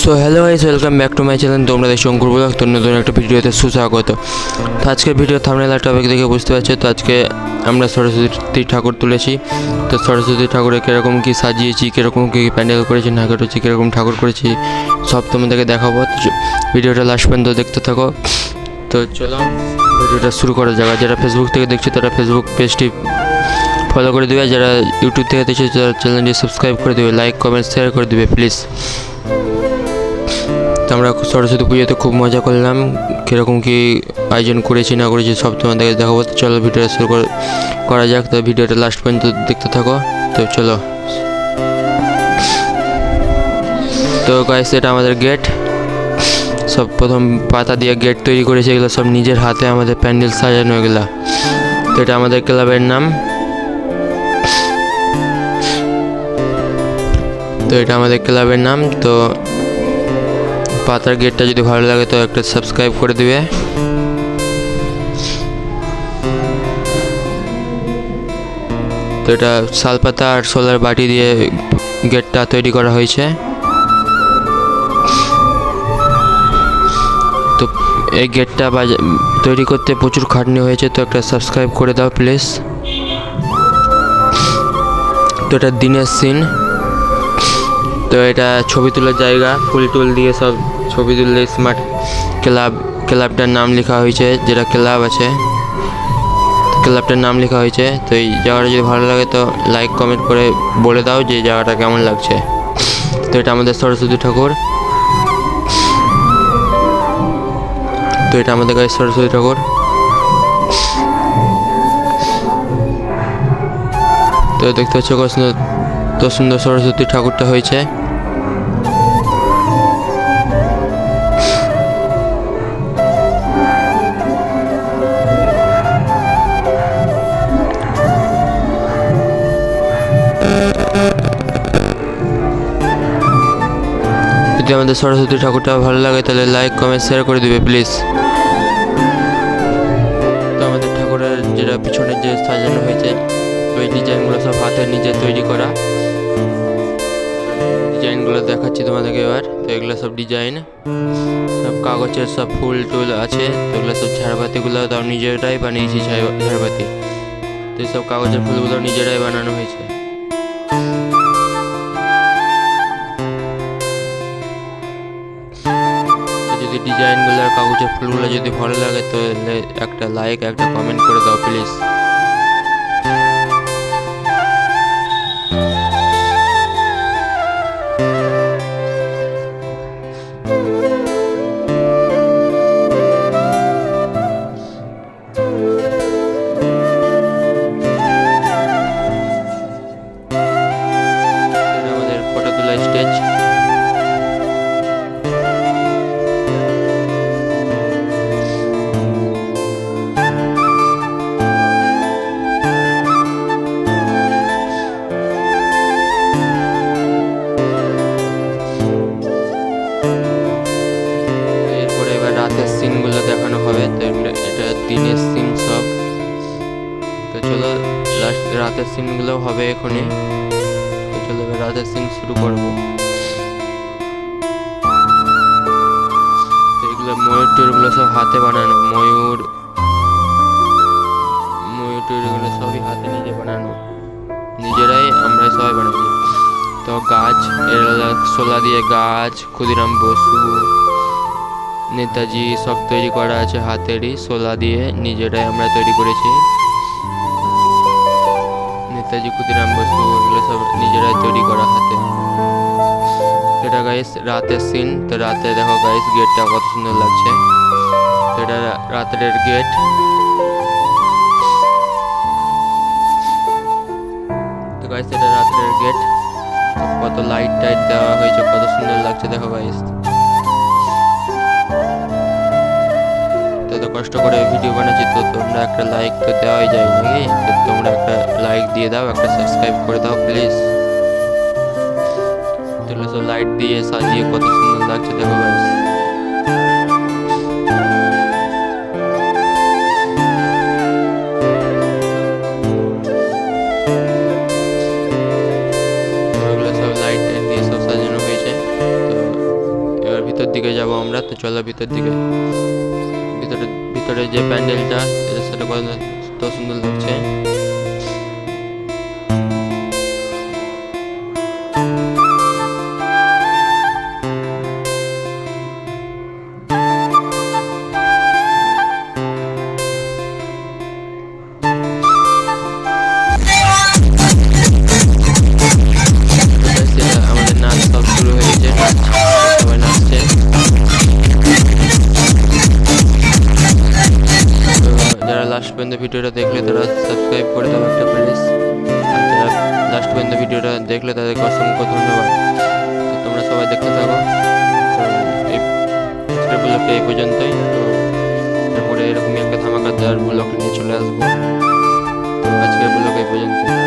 So hello guys welcome back to my channel তোমরা দেখছ অঙ্কুর blog. তো নতুন একটা ভিডিওতে সুস্বাগত। তো আজকের ভিডিও থামনেল টপিক দেখে বুঝতে পারছ, তো আজকে আমরা সরস্বতী ঠাকুর তুলেছি। তো সরস্বতী ঠাকুরে কীরকম কী সাজিয়েছি, কীরকম কী প্যান্ডেল করেছি না করেছি কীরকম ঠাকুর করেছি, সব তোমাদেরকে দেখাবো। ভিডিওটা লাস্ট পর্যন্ত দেখতে থাকো। তো চলো, ভিডিওটা শুরু করা যাক। যারা ফেসবুক থেকে দেখছ, তারা ফেসবুক পেজটি ফলো করে দেবে। যারা ইউটিউব থেকে দেখছ, তারা চ্যানেলটি সাবস্ক্রাইব করে দেবে। লাইক কমেন্ট শেয়ার করে দেবে প্লিজ তো আমরা সরস্বতী পুজোতে খুব মজা করলাম। কীরকম কী আয়োজন করেছি না করেছি সব তোমাদেরকে দেখাবো। চলো ভিডিওটা শুরু করা যাক। তো ভিডিওটা লাস্ট পর্যন্ত দেখতে থাকো। তো চলো। তো গাইস এটা আমাদের গেট সব প্রথম পাতা দিয়ে গেট তৈরি করেছে। এগুলো সব নিজের হাতে আমাদের প্যান্ডেল সাজানো এগুলো। তো এটা আমাদের ক্লাবের নাম। তো এটা আমাদের ক্লাবের নাম। তো পাতার গেটটা যদি ভালো লাগে তো একটা সাবস্ক্রাইব করে দিবে। তো এটা শালপাতা আর সোলার বাটি দিয়ে গেটটা তৈরি করা হয়েছে। তো এই গেটটা তৈরি করতে প্রচুর খাটনি হয়েছে, তো একটা সাবস্ক্রাইব করে দাও প্লিজ। তো এটা দিনের সিন তো এটা ছবি তোলার জায়গা, ফুল টুল দিয়ে সব ছবি তুললে স্মার্ট ক্লাব, ক্লাবটার নাম লেখা হয়েছে, যেটা ক্লাব আছে। ক্লাবটার নাম লেখা হয়েছে, তো এই জায়গাটা যদি ভালো লাগে তো লাইক, কমেন্ট করে বলে দাও যে জায়গাটা কেমন লাগছে। তো এটা আমাদের সরস্বতী ঠাকুর। তো এটা আমাদের কাছে সরস্বতী ঠাকুর। তো দেখতে পাচ্ছ কত সুন্দর সরস্বতী ঠাকুরটা হয়েছে। যদি আমাদের সরস্বতী ঠাকুরটা ভালো লাগে, তাহলে লাইক কমেন্ট শেয়ার করে দিবে প্লিজ তো আমাদের ঠাকুরের যেটা পিছনে যে সাজানো হয়েছে ওই ডিজাইনগুলো সব হাতের নিজে তৈরি করা। ডিজাইনগুলো দেখাচ্ছি তোমাদেরকে এবার। তো এগুলো সব ডিজাইন। সব কাগজের সব ফুল টুল আছে, তো এগুলো সব ঝাড়বাতিগুলো তাও নিজেরাই বানিয়েছি, ঝাড়- ঝাড়বাতি। তো সব কাগজের ফুলগুলো নিজেরাই বানানো হয়েছে। যদি ডিজাইনগুলো আর কাগজের ফুলগুলো যদি ভালো লাগে তো একটা লাইক একটা কমেন্ট করে দাও প্লিজ দিনের সিন সব। তো চলো লাস্ট রাতের সিনগুলো হবে এখনই। তো চলো রাতের সিন শুরু করব। ময়ূর টয়ূরগুলো সব হাতে বানানো। ময়ূর ময়ূর টয়ূরগুলো সবই হাতে নিজে বানানো। নিজেরাই আমরাই সবাই বানাচ্ছি তো গাছ শোলা দিয়ে গাছ, ক্ষুদিরাম বসু নেতাজি সব তৈরি করা আছে হাতেরই, সোলা দিয়ে নিজেরাই আমরা তৈরি করেছি। নেতাজি ক্ষুদিরাম বসু এগুলো সব নিজেরাই তৈরি করা হাতে। এটা গাইস রাতের সিন তো রাতে দেখো গাইস গেটটা কত সুন্দর লাগছে। এটা রাতের গেট। তো গাইস এটা রাতের গেট। কত লাইট টাইট দেওয়া হয়েছে, কত সুন্দর লাগছে, দেখো গাইস কষ্ট করে ভিডিও বানাচ্ছি, তো তোমরা একটা লাইক তো দেওয়াই যায় নাকি? তো তোমরা একটা লাইক দিয়ে দাও, একটা সাবস্ক্রাইব করে দাও প্লিজ তাহলে সব লাইট দিয়ে সাজিয়ে কত সুন্দর লাগছে, দেখো গাইস তো দিকে যাব আমরা, তো চলো ভিতর দিকে। ভিতরে ভিতরে যে প্যান্ডেলটা সেটা কত সুন্দর লাগছে। পর্যন্ত ভিডিওটা দেখলে তারা সাবস্ক্রাইব করে দেবে একটা প্লিজ আর যারা লাস্ট পর্যন্ত ভিডিওটা দেখলে তাদেরকে অসংখ্য ধন্যবাদ। তো তোমরা সবাই দেখতে থাকো। এই এই পর্যন্তই। তো তারপরে এরকমই একটা ধামাকাদার ব্লগ নিয়ে চলে আসব। আজকের ব্লগ এই পর্যন্ত চলো গুড বাই টাটা